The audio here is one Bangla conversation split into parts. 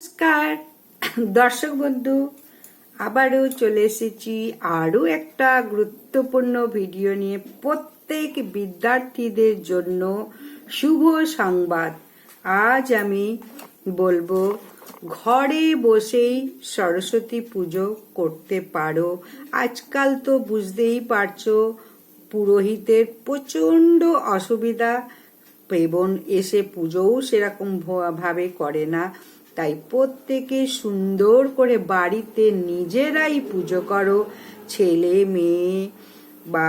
নমস্কার। দর্শক বন্ধু, আবারও চলে এসেছি আরও একটা গুরুত্বপূর্ণ ভিডিও নিয়ে প্রত্যেক বিদ্যার্থীদের জন্য শুভ সংবাদ। আজ আমি বলব, ঘরে বসেই সরস্বতী পুজো করতে পারো। আজকাল তো বুঝতেই পারছ, পুরোহিতের প্রচণ্ড অসুবিধা। এবং এসে পুজোও সেরকম ভাবে করে না। তাই প্রত্যেকে সুন্দর করে বাড়িতে নিজেরাই পুজো করো। ছেলে, মেয়ে বা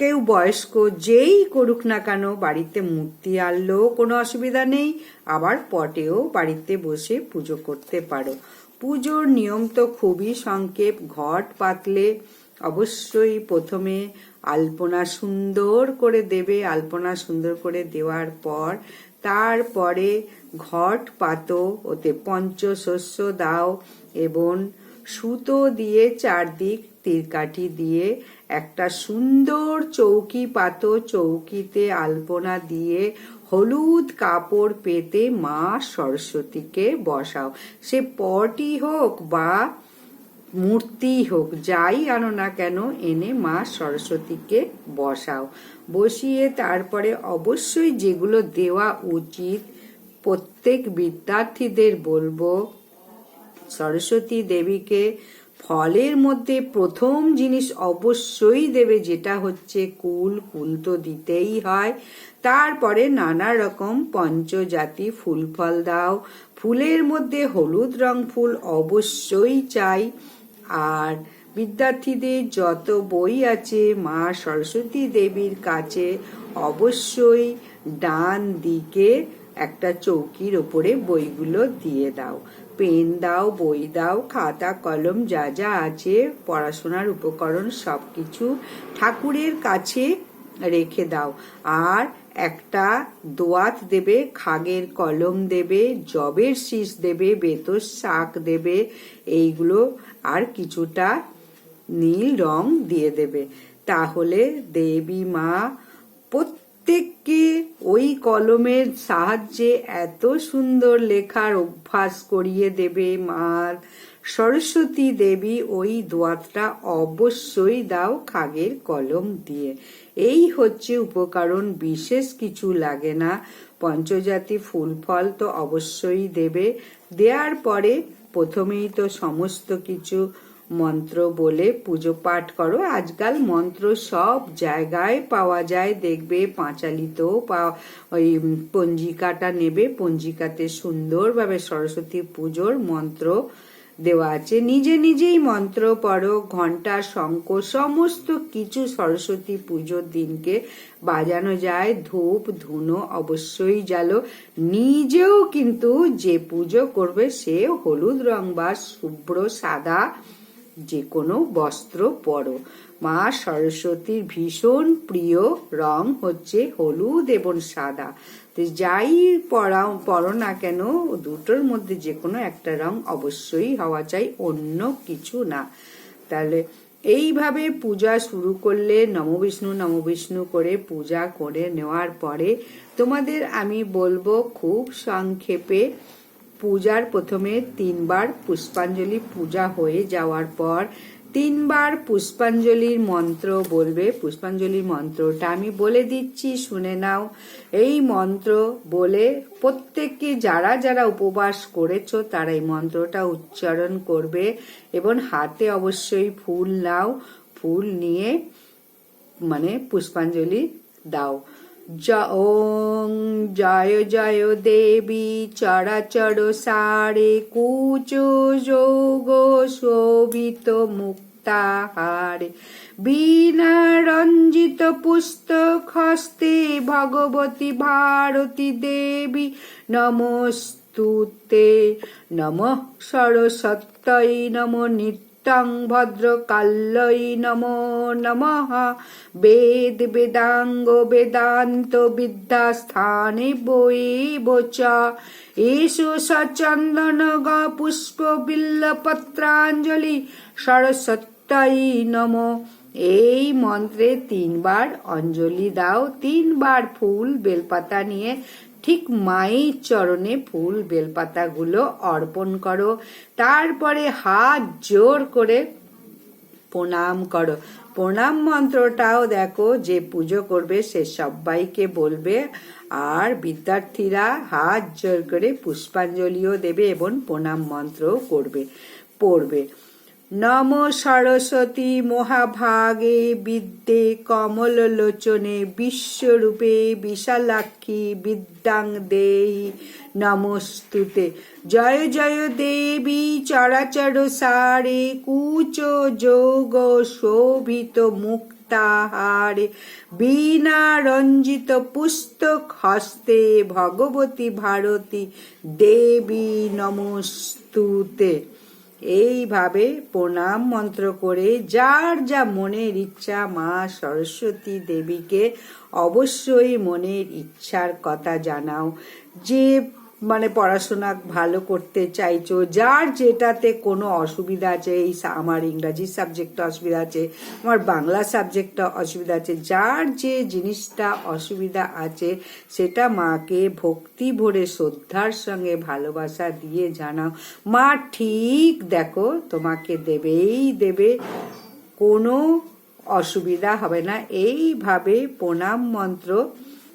কেউ বয়স্ক যেই করুক না কেন, বাড়িতে মূর্তি আনলেও কোনো অসুবিধা নেই। আবার পটেও বাড়িতে বসে পুজো করতে পারো। পুজোর নিয়ম তো খুবই সংক্ষেপ, ঘট পাতলে অবশ্যই প্রথমে আলপনা সুন্দর করে দেবে। আলপনা সুন্দর করে দেওয়ার পর, তারপরে ঘট পাত, ওতে পঞ্চশস্য দাও এবং সুতো দিয়ে চারদিক তীরকাঠি দিয়ে একটা সুন্দর চৌকি পাত চৌকিতে আলপনা দিয়ে হলুদ কাপড় পেতে মা সরস্বতীকে বসাও। সে পটই হোক বা মূর্তি হোক, যাই আনো না কেন এনে মা সরস্বতীকে বসাও। বসিয়ে তারপরে অবশ্যই যেগুলো দেওয়া উচিত প্রত্যেক বিদ্যার্থীদের বলব, সরস্বতী দেবীকে ফলের মধ্যে প্রথম জিনিস অবশ্যই দেবে যেটা হচ্ছে কুল কুল তো দিতেই হয়। তারপরে নানা রকম পঞ্চজাতি ফুল ফল দাও। ফুলের মধ্যে হলুদ রং ফুল অবশ্যই চাই। আর বিদ্যার্থীদের যত বই আছে, মা সরস্বতী দেবীর কাছে অবশ্যই ডান দিকে একটা চৌকির ওপরে বইগুলো দিয়ে দাও। পেন দাও, বই দাও, খাতা, কলম, যা যা আছে, পড়াশোনার উপকরণ সব কিছু ঠাকুরের কাছে রেখে দাও। আর একটা দোয়াত দেবে, খাগের কলম দেবে জবের শীষ দেবে, বেতর শাক দেবে, এইগুলো আর কিছুটা নীল রং দিয়ে দেবে। তাহলে দেবী মা প্রত্যেককে ওই কলমের সাহায্যে এত সুন্দর লেখার অভ্যাস করিয়ে দেবে মার? সরস্বতী দেবী ওই দোয়াতটা অবশ্যই দাও খাগের কলম দিয়ে। এই হচ্ছে উপকরণ, বিশেষ কিছু লাগে না। পঞ্চজাতি ফুল ফল তো অবশ্যই দেবে। দেওয়ার পরে প্রথমেই তো সমস্ত কিছু মন্ত্র বলে পুজো পাঠ করো। আজকাল মন্ত্র সব জায়গায় পাওয়া যায়। দেখবে পাঁচালিতেও পাওয়া ওই পঞ্জিকাটা নেবে। পঞ্জিকাতে সুন্দরভাবে সরস্বতী পুজোর মন্ত্র দেওয়া আছে। নিজে নিজেই মন্ত্র পড়ো। ঘণ্টা শঙ্খ, সমস্ত কিছু সরস্বতী পুজোর দিনকে বাজানো যায়। ধূপ, ধুনো অবশ্যই জ্বালো। নিজেও কিন্তু যে পুজো করবে সে হলুদ রং বা শুভ্র সাদা যে কোনো বস্ত্র পরো। মা সরস্বতীর ভীষণ প্রিয়, রং হচ্ছে হলুদ এবং সাদা। তো যাই পরাও, পরো না কেন, দুটোর মধ্যে যে কোনো একটা রং অবশ্যই হওয়া চাই, অন্য কিছু না। তাহলে এইভাবে পূজা শুরু করলে নমবিষ্ণু নমবিষ্ণু করে পূজা করে নেওয়ার পরে তোমাদের আমি বলব খুব সংক্ষেপে পূজার প্রথমে তিনবার পুষ্পাঞ্জলি পূজা হয়ে যাওয়ার পর তিনবার পুষ্পাঞ্জলির মন্ত্র বলবে। পুষ্পাঞ্জলির মন্ত্রটা আমি বলে দিচ্ছি, শুনে নাও। এই মন্ত্র বলে প্রত্যেককে যারা যারা উপবাস করেছ, তারা এই মন্ত্রটা উচ্চারণ করবে এবং হাতে অবশ্যই ফুল নাও। ফুল নিয়ে মানে পুষ্পাঞ্জলি দাও। ওং জয় জয় দেবী চরাচর সারে, কুচ যোগ শোভিত মুক্তাহারে। বীণা রঞ্জিত পুস্তক হস্তে, ভগবতী ভারতী দেবী, নমস্তুতে। নম সরস্বত্যই নম নিত্য নিত্যং ভদ্রকাল্যই নমো নমঃ। বেদ বেদাঙ্গ বেদান্ত বিদ্যাস্থানে বৈব চ এষু সচন্দন গ পুষ্প বিল্ল পত্রাঞ্জলি সরস্বত্যই নম। এই মন্ত্রে তিনবার অঞ্জলি দাও, তিনবার ফুল, বেলপাতা নিয়ে ঠিক মায়ের চরণে ফুল বেলপাতাগুলো অর্পণ করো। তারপরে হাত জোর করে প্রণাম করো। প্রণাম মন্ত্রটাও দেখো, যে পুজো করবে সে সবাইকে বলবে। আর বিদ্যার্থীরা হাত জোর করে পুষ্পাঞ্জলিও দেবে এবং প্রণাম মন্ত্রও করবে পড়বে। নম সরস্বতী মহাভাগে বিদ্যে কমললোচনে বিশ্বরূপে বিশালাক্ষী বিদ্যাং দেহি নমস্তুতে। জয় জয় দেবী চরাচর সারে, কুচ যোগ শোভিত মুক্তাহারে। বীণা রঞ্জিত পুস্তক হস্তে ভগবতী ভারতী দেবী নমস্তুতে। এইভাবে প্রণাম মন্ত্র করে যার যা মনের ইচ্ছা মা সরস্বতী দেবীকে অবশ্যই মনের ইচ্ছার কথা জানাও। যে মানে পড়াশোনা ভালো করতে চাইছো, যার যেটাতে কোনো অসুবিধা আছে, এই আমার ইংরাজি সাবজেক্টটা অসুবিধা আছে, আমার বাংলা সাবজেক্টটা অসুবিধা আছে, যার যে জিনিসটা অসুবিধা আছে, সেটা মাকে ভক্তি ভরে শ্রদ্ধার সঙ্গে ভালোবাসা দিয়ে জানাও। মা ঠিক দেখো, তোমাকে দেবেই দেবে, কোনো অসুবিধা হবে না। এইভাবে প্রণাম মন্ত্র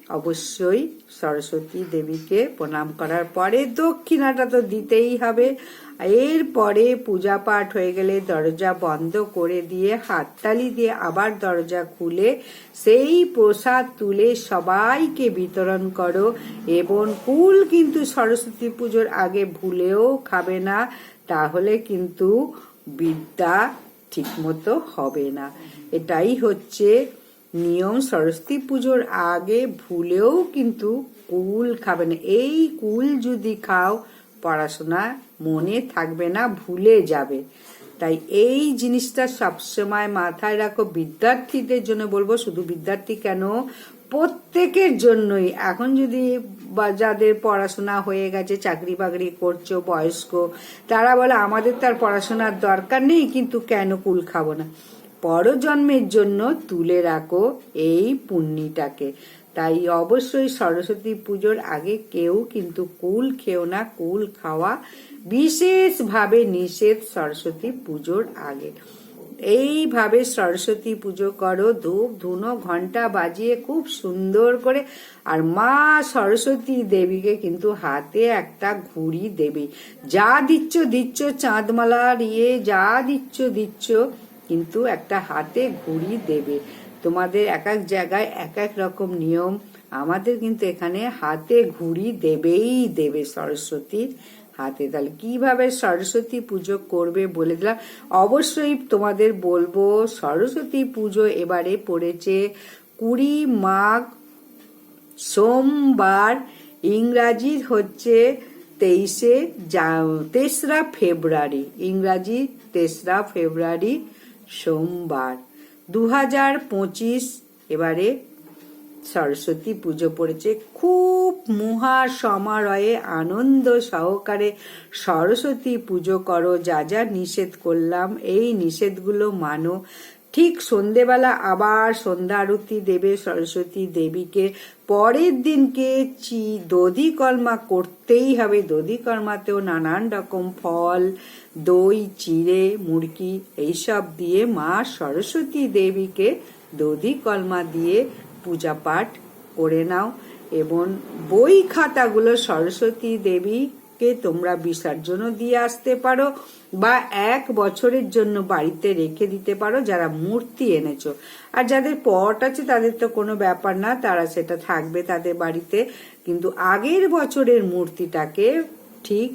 অবশ্যই সরস্বতী দেবীকে প্রণাম করার পরে দক্ষিণাটা তো দিতেই হবে। এরপরে পূজা পাঠ হয়ে গেলে দরজা বন্ধ করে দিয়ে হাততালি দিয়ে আবার দরজা খুলে সেই প্রসাদ তুলে সবাইকে বিতরণ করো। এবং কুল কিন্তু সরস্বতী পুজোর আগে ভুলেও খাবে না, তাহলে কিন্তু বিদ্যা ঠিকমতো হবে না। এটাই হচ্ছে নিয়ম সরস্বতী পুজোর আগে ভুলেও কিন্তু কুল খাবে না। এই কুল যদি খাও, পড়াশোনা মনে থাকবে না, ভুলে যাবে। তাই এই জিনিসটা সবসময় মাথায় রাখো। বিদ্যার্থীদের জন্য বলব, শুধু বিদ্যার্থী কেন? প্রত্যেকের জন্যই। এখন যদি বা যাদের পড়াশোনা হয়ে গেছে, চাকরি বাকরি করছ, বয়স্ক, তারা বলে, আমাদের তার পড়াশোনার দরকার নেই, কিন্তু কেন কুল খাব না? পরজন্মের জন্য তুলে রাখো এই পুণ্যিটাকে। তাই অবশ্যই সরস্বতী পুজোর আগে কেউ কিন্তু কুল খেও না, কুল খাওয়া বিশেষভাবে নিষেধ সরস্বতী পুজোর আগে। এইভাবে সরস্বতী পুজো করো, ধূপ ধুনো ঘণ্টা বাজিয়ে খুব সুন্দর করে আর মা সরস্বতী দেবীকে কিন্তু হাতে একটা ঘুড়ি দেবে। যা দিচ্ছ দিচ্ছ, চাঁদমালার ইয়ে যা দিচ্ছ দিচ্ছ কিন্তু একটা হাতে ঘুড়ি দেবে। তোমাদের এক এক জায়গায় এক এক রকম নিয়ম, আমাদের কিন্তু এখানে হাতে ঘুড়ি দেবেই দেবে সরস্বতীর হাতে। তাহলে কীভাবে সরস্বতী পুজো করবে বলে দিলাম। অবশ্যই তোমাদের বলব, সরস্বতী পুজো এবারে পড়েছে কুড়ি মাঘ সোমবার ইংরাজির হচ্ছে তেইশে তেসরা ফেব্রুয়ারি। ইংরাজি তেসরা ফেব্রুয়ারি সোমবার। দু হাজার পঁচিশ এবারে সরস্বতী পুজো পড়েছে। খুব মহা সমারয়ে আনন্দ সহকারে সরস্বতী পুজো করো, যা যা নিষেধ করলাম, এই নিষেধগুলো মানো। ঠিক সন্ধেবেলা আবার সন্ধ্যা আরতি দেবে সরস্বতী দেবীকে। পরের দিনকে চি, দধি কর্মা করতেই হবে। দধি কর্মাতেও নানান রকম ফল, দই, চিড়ে, মুরগি এইসব দিয়ে মা সরস্বতী দেবীকে দধি কলমা দিয়ে পূজা পাঠ করে নাও। এবং বই খাতাগুলো সরস্বতী দেবীকে তোমরা বিসর্জনও দিয়ে আসতে পারো বা এক বছরের জন্য বাড়িতে রেখে দিতে পারো যারা মূর্তি এনেছো। আর যাদের পট আছে তাদের তো কোনো ব্যাপার না, তারা সেটা থাকবে তাদের বাড়িতে। কিন্তু আগের বছরের মূর্তিটাকে ঠিক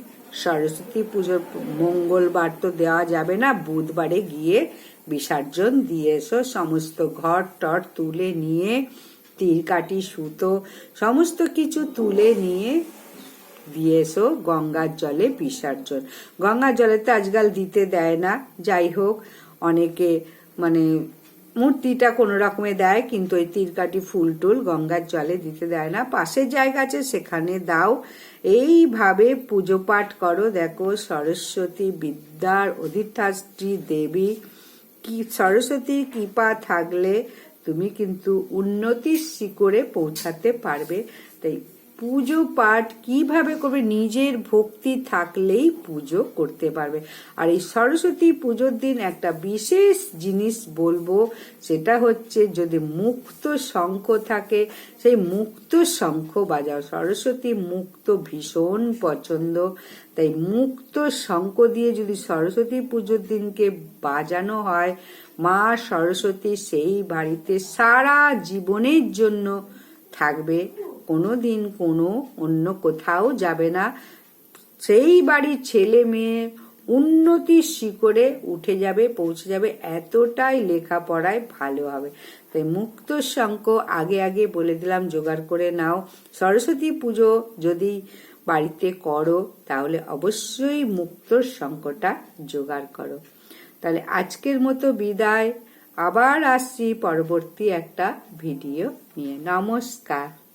সরস্বতী পুজোর মঙ্গলবার তো দেওয়া যাবে না, বুধবারে গিয়ে বিসর্জন দিয়ে এসো। সমস্ত ঘর টর তুলে নিয়ে তীর কাটি সুতো, সমস্ত কিছু তুলে নিয়ে দিয়ে এসো গঙ্গার জলে বিসর্জন গঙ্গার জলে তো আজকাল দিতে দেয় না। যাই হোক, অনেকে মানে মূর্তিটা কোনো রকমে দেয়, কিন্তু ওই তীরকাটি ফুল টুল গঙ্গার জলে দিতে দেয় না। পাশের জায়গা আছে, সেখানে দাও। এইভাবে পুজো পাঠ করো। দেখো, সরস্বতী বিদ্যার অধিষ্ঠাত্রী দেবী। কি সরস্বতীর কৃপা থাকলে তুমি কিন্তু উন্নতির শিকড়ে পৌঁছাতে পারবে। তাই পুজো পাঠ কীভাবে করবে? নিজের ভক্তি থাকলেই পুজো করতে পারবে। আর এই সরস্বতী পুজোর দিন একটা বিশেষ জিনিস বলব, সেটা হচ্ছে যদি মুক্ত শঙ্খ থাকে, সেই মুক্ত শঙ্খ বাজাও। সরস্বতী মুক্ত ভীষণ পছন্দ। তাই মুক্ত শঙ্খ দিয়ে যদি সরস্বতী পুজোর দিনকে বাজানো হয়, মা সরস্বতী সেই বাড়িতে সারা জীবনের জন্য থাকবে। কোনো দিন কোনো অন্য কোথাও যাবে না। সেই বাড়ির ছেলে মেয়ে উন্নতির শিখরে উঠে যাবে, পৌঁছে যাবে, এতটাই লেখাপড়ায় ভালো হবে। তাই মুক্ত শঙ্খ আগে আগে বলে দিলাম, জোগাড় করে নাও। সরস্বতী পুজো যদি বাড়িতে করো, তাহলে অবশ্যই মুক্ত শঙ্কটা জোগাড় করো। তাহলে আজকের মতো বিদায়। আবার আসছি পরবর্তী একটা ভিডিও নিয়ে। নমস্কার।